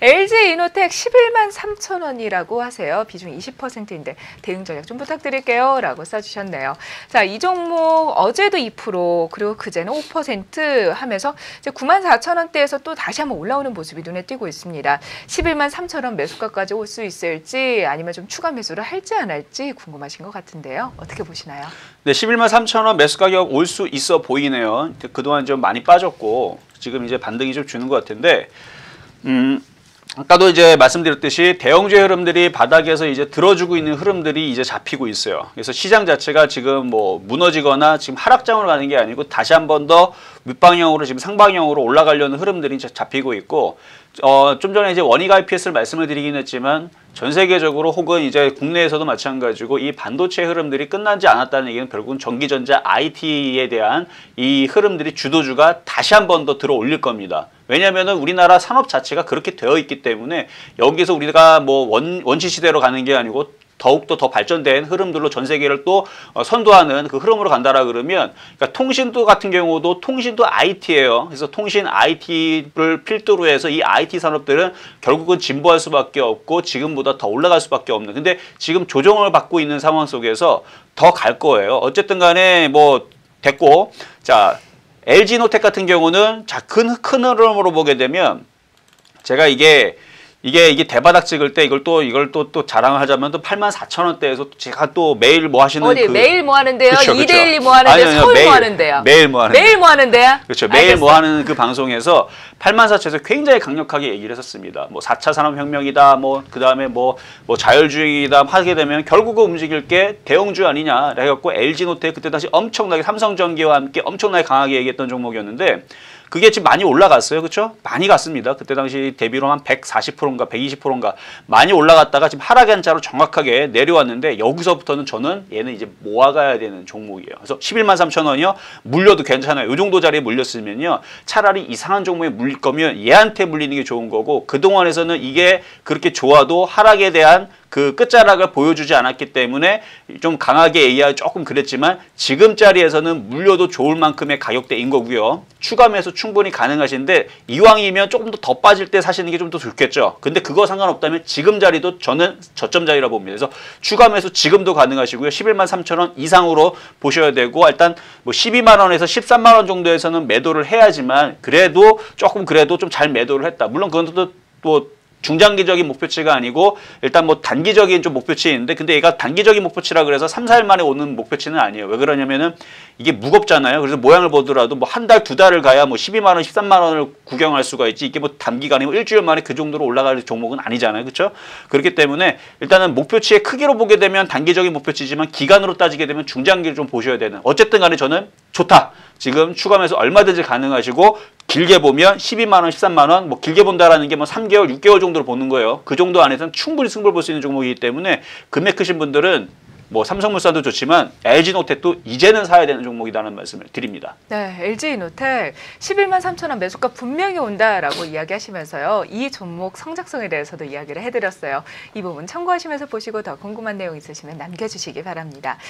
LG 이노텍 11만 3천 원이라고 하세요. 비중 20%인데 대응 전략 좀 부탁드릴게요. 라고 써주셨네요. 자, 이 종목 어제도 2% 그리고 그제는 5% 하면서 이제 9만 4천 원대에서 또 다시 한번 올라오는 모습이 눈에 띄고 있습니다. 11만 3천 원 매수가까지 올 수 있을지 아니면 좀 추가 매수를 할지 안 할지 궁금하신 것 같은데요. 어떻게 보시나요? 네, 11만 3천 원 매수 가격 올 수 있어 보이네요. 그동안 좀 많이 빠졌고 지금 이제 반등이 좀 주는 것 같은데 음, 아까도 이제 말씀드렸듯이 대형주의 흐름들이 바닥에서 이제 들어주고 있는 흐름들이 이제 잡히고 있어요. 그래서 시장 자체가 지금 뭐 무너지거나 지금 하락장으로 가는 게 아니고 다시 한 번 더 밑방향으로 지금 상방향으로 올라가려는 흐름들이 잡히고 있고 어, 좀 전에 이제 원익 IPS를 말씀을 드리긴 했지만 전 세계적으로 혹은 이제 국내에서도 마찬가지고 이 반도체 흐름들이 끝나지 않았다는 얘기는 결국은 전기전자 IT에 대한 이 흐름들이 주도주가 다시 한 번 더 들어 올릴 겁니다. 왜냐하면 우리나라 산업 자체가 그렇게 되어 있기 때문에 여기서 우리가 뭐 원, 원시 시대로 가는 게 아니고 더욱더 더 발전된 흐름들로 전 세계를 또 어, 선도하는 그 흐름으로 간다라 그러면 그러니까 통신도 같은 경우도 통신도 IT예요. 그래서 통신 IT를 필두로 해서 이 IT 산업들은 결국은 진보할 수밖에 없고 지금보다 더 올라갈 수밖에 없는. 근데 지금 조정을 받고 있는 상황 속에서 더 갈 거예요. 어쨌든 간에 뭐 됐고 자 LG노텍 같은 경우는 자큰 큰 흐름으로 보게 되면 제가 이게 이게 이게 대바닥 찍을 때 이걸 또 이걸 또 또 자랑을 하자면 또 8만 4천 원대에서 제가 또 매일 뭐 하시는 어디 그 매일 뭐 하는데요? 그쵸, 이 그쵸. 2대1이 뭐 하는데 아니요, 아니요, 서울 매일, 뭐 하는데요? 매일 뭐 하는 매일 뭐 하는데요? 그렇죠. 매일 뭐 알겠어요. 하는 그 방송에서 8만 4천에서 굉장히 강력하게 얘기를 했었습니다. 뭐 4차 산업혁명이다, 뭐, 그 다음에 뭐, 뭐 자율주행이다 하게 되면 결국은 움직일 게 대형주 아니냐. 해갖고 LG노텍 그때 다시 엄청나게 삼성전기와 함께 엄청나게 강하게 얘기했던 종목이었는데 그게 지금 많이 올라갔어요. 그렇죠? 많이 갔습니다. 그때 당시 대비로 한 140%인가 120%인가 많이 올라갔다가 지금 하락의 한자로 정확하게 내려왔는데 여기서부터는 저는 얘는 이제 모아가야 되는 종목이에요. 그래서 11만 3천 원이요. 물려도 괜찮아요. 이 정도 자리에 물렸으면요. 차라리 이상한 종목에 물릴 거면 얘한테 물리는 게 좋은 거고 그동안에서는 이게 그렇게 좋아도 하락에 대한 그 끝자락을 보여주지 않았기 때문에 좀 강하게 AR 조금 그랬지만 지금 자리에서는 물려도 좋을 만큼의 가격대인 거고요. 추가 매수 충분히 가능하신데 이왕이면 조금 더 더 빠질 때 사시는 게 좀 더 좋겠죠. 근데 그거 상관없다면 지금 자리도 저는 저점 자리라 봅니다. 그래서 추가 매수 지금도 가능하시고요. 11만 3천 원 이상으로 보셔야 되고 일단 뭐 12만 원에서 13만 원 정도에서는 매도를 해야지만 그래도 조금 그래도 좀 잘 매도를 했다. 물론 그건 또 또 중장기적인 목표치가 아니고 일단 뭐 단기적인 좀 목표치 있는데 근데 얘가 단기적인 목표치라 그래서 3, 4일 만에 오는 목표치는 아니에요. 왜 그러냐면은 이게 무겁잖아요. 그래서 모양을 보더라도 뭐 한 달, 두 달을 가야 뭐 12만 원, 13만 원을 구경할 수가 있지. 이게 뭐 단기간이고 일주일 만에 그 정도로 올라갈 종목은 아니잖아요. 그렇죠? 그렇기 때문에 일단은 목표치의 크기로 보게 되면 단기적인 목표치지만 기간으로 따지게 되면 중장기를 좀 보셔야 되는. 어쨌든 간에 저는 좋다. 지금 추가하면서 얼마든지 가능하시고 길게 보면 12만 원, 13만 원, 뭐 길게 본다라는 게 뭐 3개월, 6개월 정도로 보는 거예요. 그 정도 안에서는 충분히 승부를 볼 수 있는 종목이기 때문에 금액 크신 분들은 뭐 삼성물산도 좋지만 LG노텍도 이제는 사야 되는 종목이라는 말씀을 드립니다. 네, LG 이노텍 11만 3천 원 매수가 분명히 온다라고 이야기하시면서요. 이 종목 성장성에 대해서도 이야기를 해드렸어요. 이 부분 참고하시면서 보시고 더 궁금한 내용 있으시면 남겨주시기 바랍니다.